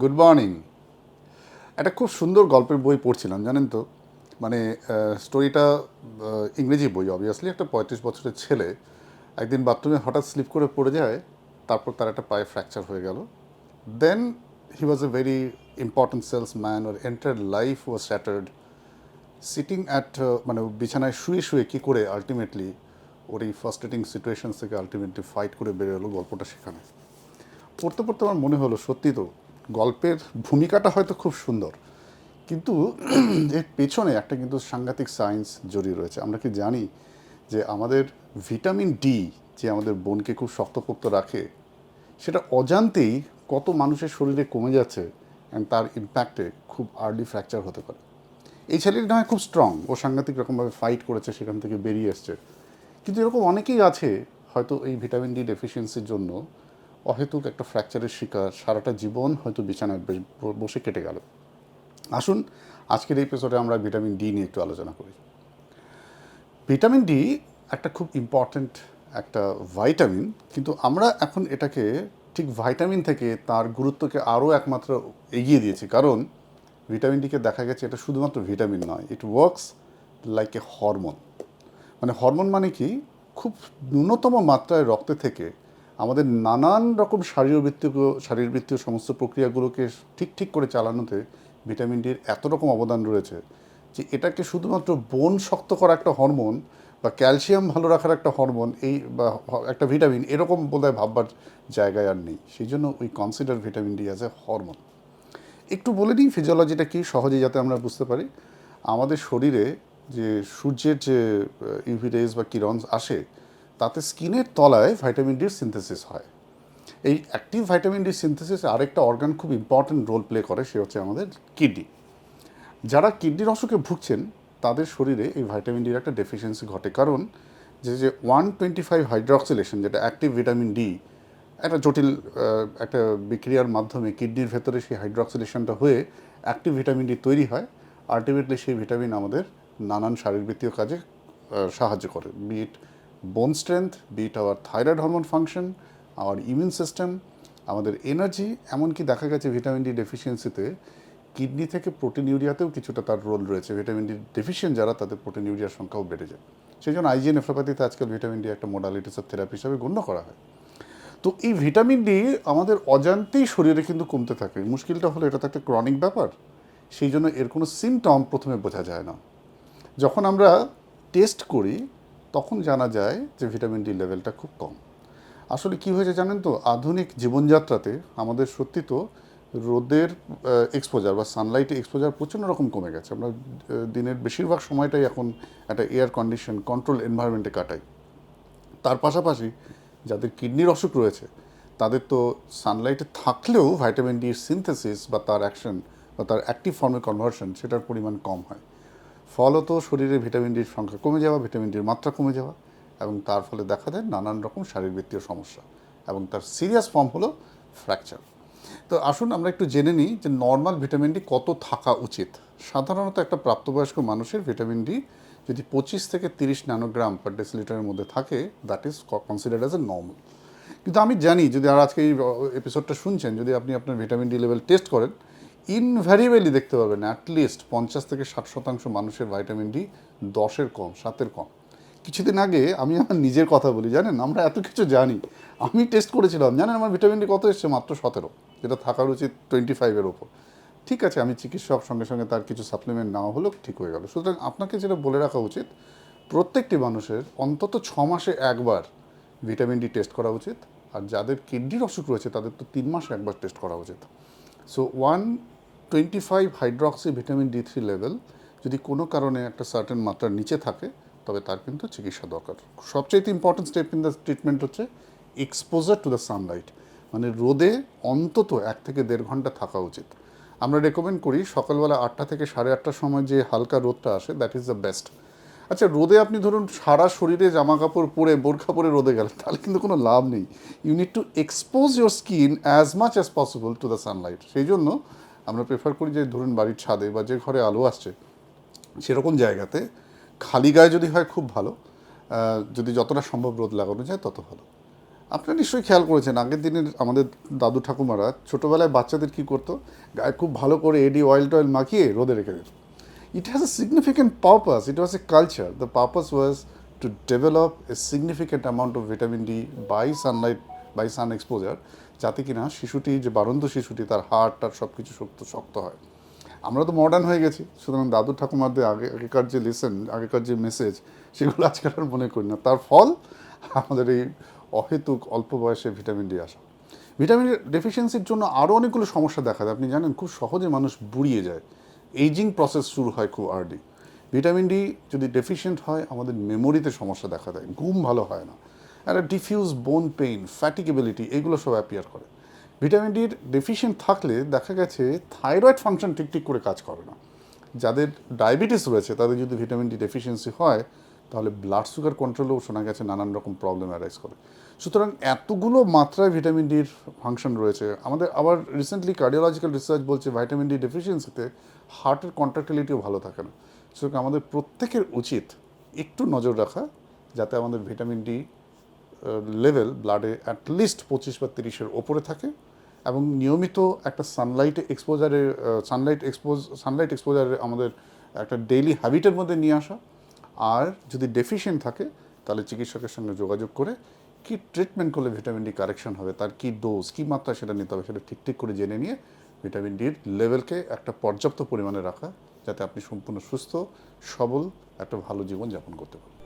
Good morning একটা খুব সুন্দর গল্পের বই পড়ছিলাম, জানেন তো? মানে স্টোরিটা ইংরেজি বই অবভিয়াসলি একটা পঁয়ত্রিশ বছরের ছেলে একদিন বাথরুমে হঠাৎ স্লিপ করে পড়ে যায়, তারপর তার একটা পায়ে ফ্র্যাকচার হয়ে গেল। Then he was a very important salesman or entire life was shattered sitting at মানে বিছানায় শুয়ে শুয়ে কী করে আলটিমেটলি ওর এই ফার্স্টেটিং সিচুয়েশন থেকে আলটিমেটলি ফাইট করে বেরোলো গল্পটা সেখানে। পড়তে পড়তে আমার মনে হলো, সত্যি তো গল্পের ভূমিকাটা হয়তো খুব সুন্দর, কিন্তু এর পেছনে একটা কিন্তু সাংঘাতিক সায়েন্স জড়িয়ে রয়েছে। আমরা কি জানি যে আমাদের ভিটামিন ডি যে আমাদের বোনকে খুব শক্তপোক্ত রাখে, সেটা অজান্তেই কত মানুষের শরীরে কমে যাচ্ছে অ্যান্ড তার ইম্প্যাক্টে খুব আর্লি ফ্র্যাকচার হতে পারে। এই ছেলেটি না খুব স্ট্রং ও সাংঘাতিক রকমভাবে ফাইট করেছে, সেখান থেকে বেরিয়ে এসছে। কিন্তু এরকম অনেকেই আছে হয়তো এই ভিটামিন ডি ডেফিসিয়েন্সির জন্য অহেতুক একটা ফ্র্যাকচারের শিকার সারাটা জীবন হয়তো বিছানায় বসে কেটে গেল। আসুন, আজকের এই এপিসোডে আমরা ভিটামিন ডি নিয়ে একটু আলোচনা করি। ভিটামিন ডি একটা খুব ইম্পর্ট্যান্ট একটা ভাইটামিন কিন্তু আমরা এখন এটাকে ঠিক ভাইটামিন থেকে তার গুরুত্বকে আরও একমাত্র এগিয়ে দিয়েছি। কারণ ভিটামিন ডিকে দেখা গেছে এটা শুধুমাত্র ভিটামিন নয় it works like a hormone মানে হরমোন মানে কি? খুব ন্যূনতম মাত্রায় রক্তে থেকে আমাদের নানান রকম শারীরবৃত্তীয় শারীরবৃত্তীয় সমস্ত প্রক্রিয়াগুলোকে ঠিক ঠিক করে চালানোতে ভিটামিন ডির এত রকম অবদান রয়েছে যে এটাকে শুধুমাত্র বোন শক্ত করা একটা হরমোন বা ক্যালসিয়াম ভালো রাখার একটা হরমোন, এই বা একটা ভিটামিন এরকম বোধহয় ভাববার জায়গায় আর নেই। সেই জন্য we consider vitamin D as a hormone একটু বলে দিই ফিজিওলজিটা কি? সহজে যাতে আমরা বুঝতে পারি। আমাদের শরীরে যে সূর্যের যে ইউভি রেজ বা কিরণ আসে তাতে স্কিনের তলায় ভাইটামিন ডির সিনথেসিস হয়। এই অ্যাক্টিভ ভাইটামিন ডি সিনথেসিস আরেকটা অর্গান খুব ইম্পর্ট্যান্ট রোল প্লে করে, সে হচ্ছে আমাদের কিডনি। যারা কিডনির অসুখে ভুগছেন, তাদের শরীরে এই ভাইটামিন ডির একটা ডেফিসিয়েন্সি ঘটে। কারণ যে যে ওয়ান টোয়েন্টি ফাইভ হাইড্রক্সিলেশন যেটা অ্যাক্টিভ ভিটামিন ডি একটা জটিল একটা বিক্রিয়ার মাধ্যমে কিডনির ভেতরে সেই হাইড্রক্সিলেশনটা হয়ে অ্যাক্টিভ ভিটামিন ডি তৈরি হয়। আলটিমেটলি সেই ভিটামিন আমাদের নানান শারীরবৃত্তীয় কাজে সাহায্য করে। Be it bone strength be it our thyroid hormone function our immune system আমাদের এনার্জি এমনকি দেখা গেছে ভিটামিন ডি ডেফিসিয়েন্সিতে কিডনি থেকে প্রোটিন ইউরিয়াতেও কিছুটা তার রোল রয়েছে। ভিটামিন ডি ডেফিসিয়েন্ট যারা, তাদের প্রোটিন ইউরিয়ার সংখ্যাও বেড়ে যায়। সেই জন্য আইজি নেফ্রোপ্যাথিতে আজকাল ভিটামিন ডি একটা মোডালিটিস অফ থেরাপি হিসাবে গণ্য করা হয়। তো এই ভিটামিন ডি আমাদের অজান্তেই শরীরে কিন্তু কমতে থাকে। মুশকিলটা হলো এটা তো একটা ক্রনিক ব্যাপার। সেই জন্য এর কোনো সিমটম প্রথমে বোঝা যায় না। যখন আমরা টেস্ট করি তখন জানা যায় যে ভিটামিন ডি লেভেলটা খুব কম। আসলে কি হয়েছে জানেন তো? আধুনিক জীবনযাত্রাতে আমাদের সত্যি তো রোদের এক্সপোজার বা সানলাইটে এক্সপোজার প্রচণ্ড রকম কমে গেছে। আমরা দিনের বেশিরভাগ সময়টাই এখন একটা এয়ার কন্ডিশন কন্ট্রোল এনভায়রনমেন্টে কাটাই। তার পাশাপাশি যাদের কিডনির অসুখ রয়েছে, তাদের তো সানলাইটে থাকলেও ভাইটামিন ডির সিনথেসিস বা তার অ্যাকশন বা তার অ্যাক্টিভ ফর্মে কনভার্সন সেটার পরিমাণ কম হয়। ফলত শরীরে ভিটামিন ডির সংখ্যা কমে যাওয়া, ভিটামিন ডির মাত্রা কমে যাওয়া এবং তার ফলে দেখা দেয় নানান রকম শারীরবৃত্তীয় সমস্যা এবং তার সিরিয়াস ফর্ম হলো ফ্র্যাকচার তো আসুন আমরা একটু জেনে নিই যে নর্মাল ভিটামিন ডি কত থাকা উচিত। সাধারণত একটা প্রাপ্তবয়স্ক মানুষের ভিটামিন ডি যদি পঁচিশ থেকে তিরিশ ন্যানোগ্রাম পার ডেসিলিটারের মধ্যে থাকে that is considered as a normal কিন্তু আমি জানি, যদি আর আজকে এই এপিসোডটা শুনছেন, যদি আপনি আপনার ভিটামিন ডি লেভেল টেস্ট করেন ইনভ্যারিয়েবলি দেখতে পাবেন অ্যাটলিস্ট পঞ্চাশ থেকে ষাট শতাংশ মানুষের ভাইটামিন ডি দশের কম, সাতের কম। কিছুদিন আগে আমি আমার নিজের কথা বলি, জানেন? আমরা এত কিছু জানি। আমি টেস্ট করেছিলাম, জানেন আমার ভিটামিন ডি কত এসছে? মাত্র সতেরো। যেটা থাকার উচিত টোয়েন্টি ফাইভের ওপর ঠিক আছে, আমি চিকিৎসক, সঙ্গে সঙ্গে তার কিছু সাপ্লিমেন্ট নেওয়া হলো, ঠিক হয়ে গেল। সুতরাং আপনাকে যেটা বলে রাখা উচিত, প্রত্যেকটি মানুষের অন্তত ছ মাসে একবার ভিটামিন ডি টেস্ট করা উচিত। আর যাদের কিডনির অসুখ রয়েছে, তাদের তো তিন মাসে একবার টেস্ট করা উচিত। So one twenty five hydroxy vitamin D three level যদি কোনো কারণে একটা সার্টেন মাত্রার নিচে থাকে, তবে তার কিন্তু চিকিৎসা দরকার। সবচেয়ে important step in the treatment হচ্ছে এক্সপোজার টু দ্য সানলাইট মানে রোদে অন্তত এক থেকে দেড় ঘণ্টা থাকা উচিত। আমরা রেকমেন্ড করি সকালবেলা আটটা থেকে সাড়ে আটটার সময় যে হালকা রোদটা আসে দ্যাট ইজ দ্য বেস্ট আচ্ছা রোদে আপনি ধরুন সারা শরীরে জামা কাপড় পরে বোরখা পরে রোদে গেলেন, তাহলে কিন্তু কোনো লাভ নেই। You need to expose your skin as much as possible to the sunlight সেই জন্য আমরা প্রেফার করি যে ধরুন বাড়ির ছাদে বা যে ঘরে আলো আসছে, সেরকম জায়গাতে খালি গায়ে যদি হয় খুব ভালো। যদি যতটা সম্ভব রোদ লাগানো যায় তত ভালো। আপনারা নিশ্চয়ই খেয়াল করেছেন, আগের দিনের আমাদের দাদু ঠাকুমারা ছোটোবেলায় বাচ্চাদের কি করতো? গায়ে খুব ভালো করে এডি অয়েল টয়েল মাখিয়ে রোদে রেখে দিত। It has a significant purpose it was a culture the purpose was to develop a significant amount of vitamin D by sunlight by sun exposure যাতে কিনা শিশুটি, যে বারন্ত শিশুটি, তার হার্ট টার সব কিছু শক্ত শক্ত হয়। আমরা তো মডার্ন হয়ে গেছি, সুতরাং দাদু ঠাকুমাদের আগে, আগেকার যে লেসন আগেকার যে মেসেজ সেগুলো আজকাল আর মনে করি না। তার ফল, আমাদের এই অহেতুক অল্প বয়সে ভিটামিন ডি আসা। ভিটামিন ডেফিসিয়েন্সির জন্য আরও অনেকগুলো সমস্যা দেখা যায় আপনি জানেন, খুব সহজে মানুষ বুড়িয়ে যায়। এইজিং প্রসেস শুরু হয় খুব আর্লি ভিটামিন ডি যদি ডেফিসিয়েন্ট হয়, আমাদের মেমোরিতে সমস্যা দেখা দেয়। ঘুম ভালো হয় না। একটা ডিফিউজ বোন পেইন ফ্যাটিকেবিলিটি এগুলো সব অ্যাপিয়ার করে। ভিটামিন ডির ডেফিসিয়েন্ট থাকলে দেখা গেছে থাইরয়েড ফাংশন ঠিক ঠিক করে কাজ করে না। যাদের ডায়াবেটিস রয়েছে, তাদের যদি ভিটামিন ডি ডেফিসিয়েন্সি হয়, তাহলে ব্লাড সুগার কন্ট্রোলেও শোনা গেছে নানান রকম প্রবলেম অ্যারাইজ করে। সুতরাং এতগুলো মাত্রায় ভিটামিন ডির ফাংশন রয়েছে। আমাদের আবার রিসেন্টলি কার্ডিওলজিক্যাল রিসার্চ বলছে ভিটামিন ডি ডেফিসিয়েন্সিতে হার্টের কন্ট্রাক্টিলিটিও ভালো থাকে না। সুতরাং আমাদের প্রত্যেকের উচিত একটু নজর রাখা, যাতে আমাদের ভিটামিন ডি লেভেল ব্লাডে অ্যাটলিস্ট পঁচিশ বা তিরিশের ওপরে থাকে এবং নিয়মিত একটা সানলাইট এক্সপোজারে সানলাইট এক্সপোজ সানলাইট এক্সপোজারে আমাদের একটা ডেইলি হ্যাবিটের মধ্যে নিয়ে আসা। আর যদি ডেফিশিয়েন্ট থাকে, তাহলে চিকিৎসকের সঙ্গে যোগাযোগ করে কি ট্রিটমেন্ট করলে ভিটামিন ডি কারেকশন হবে, তার কি ডোজ কী মাত্রা সেটা নিতে হবে, সেটা ঠিক ঠিক করে জেনে নিয়ে ভিটামিন ডির লেভেলকে একটা পর্যাপ্ত পরিমাণে রাখা, যাতে আপনি সম্পূর্ণ সুস্থ, সবল, একটা ভালো জীবন যাপন করতে পারেন